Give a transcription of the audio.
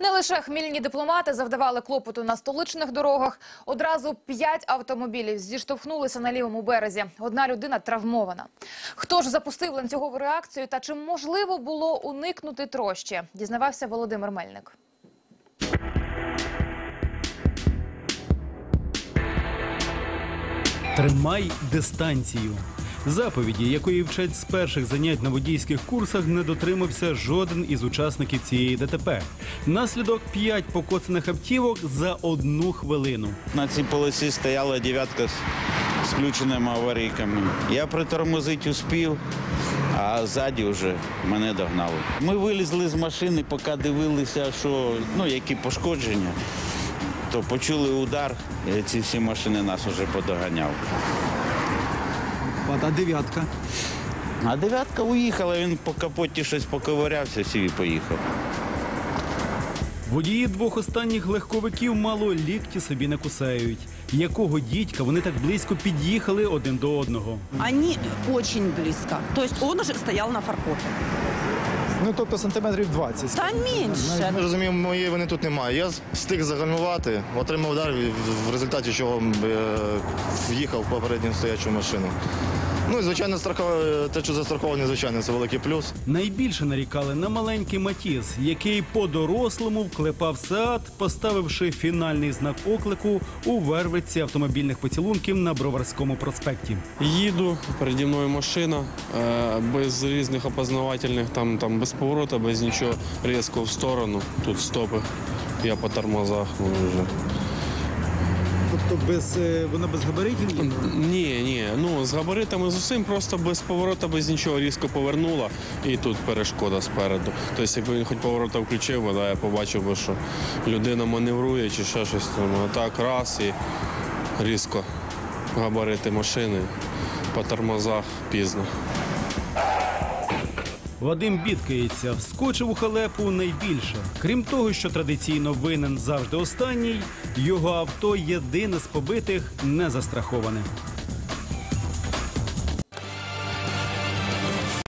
Не лише хмільні дипломати завдавали клопоту на столичних дорогах. Одразу п'ять автомобілів зіштовхнулися на лівому березі. Одна людина травмована. Хто ж запустив ланцюгову реакцію та чи можливо було уникнути трощі? Дізнавався Володимир Мельник. Тримай дистанцію. Заповіді, якої вчать з перших занять на водійських курсах, не дотримався жоден із учасників цієї ДТП. Наслідок п'ять покоцаних автівок за одну хвилину. На цій полосі стояла дев'ятка з включеними аварійками. Я притормозити успів, а ззаді вже мене догнали. Ми вилізли з машини, поки дивилися, що ну, які пошкодження, то почули удар, і ці всі машини нас вже подоганяли. От, а дев'ятка. А дев'ятка уїхала, він по капоті щось поковирявся, сів і поїхав. Водії двох останніх легковиків мало лікті собі не кусають. Якого дідька вони так близько під'їхали один до одного? Вони очень близько. Тобто він вже стояв на фаркопе. Ну, тобто сантиметрів 20. Та менше. Ми розуміємо, моєї вини тут немає. Я встиг загальмувати, отримав удар, в- в результаті чого е, в'їхав в попередню стоячу машину. Ну і звичайно, страхова, те, що застрахований, звичайно, це великий плюс. Найбільше нарікали на маленький Матіс, який по-дорослому вклепав Сеат, поставивши фінальний знак оклику у вервиці автомобільних поцілунків на Броварському проспекті. Їду, переді мною машина, е, без різних опознавательних, там, там без поворота, без нічого, різко в сторону. Тут стопи. Я по тормозах ну, вже. Тобто без, е, вона без габаритів їхала? Ні, ні, ну з габаритами з усім, просто без поворота, без нічого різко повернула і тут перешкода спереду. Тобто, якби він хоч поворота включив, да, я побачив би, що людина маневрує чи ще щось там. А так раз і різко габарити машини по тормозах пізно. Вадим бідкається, вскочив у халепу найбільше. Крім того, що традиційно винен завжди останній, його авто єдине з побитих не застраховане.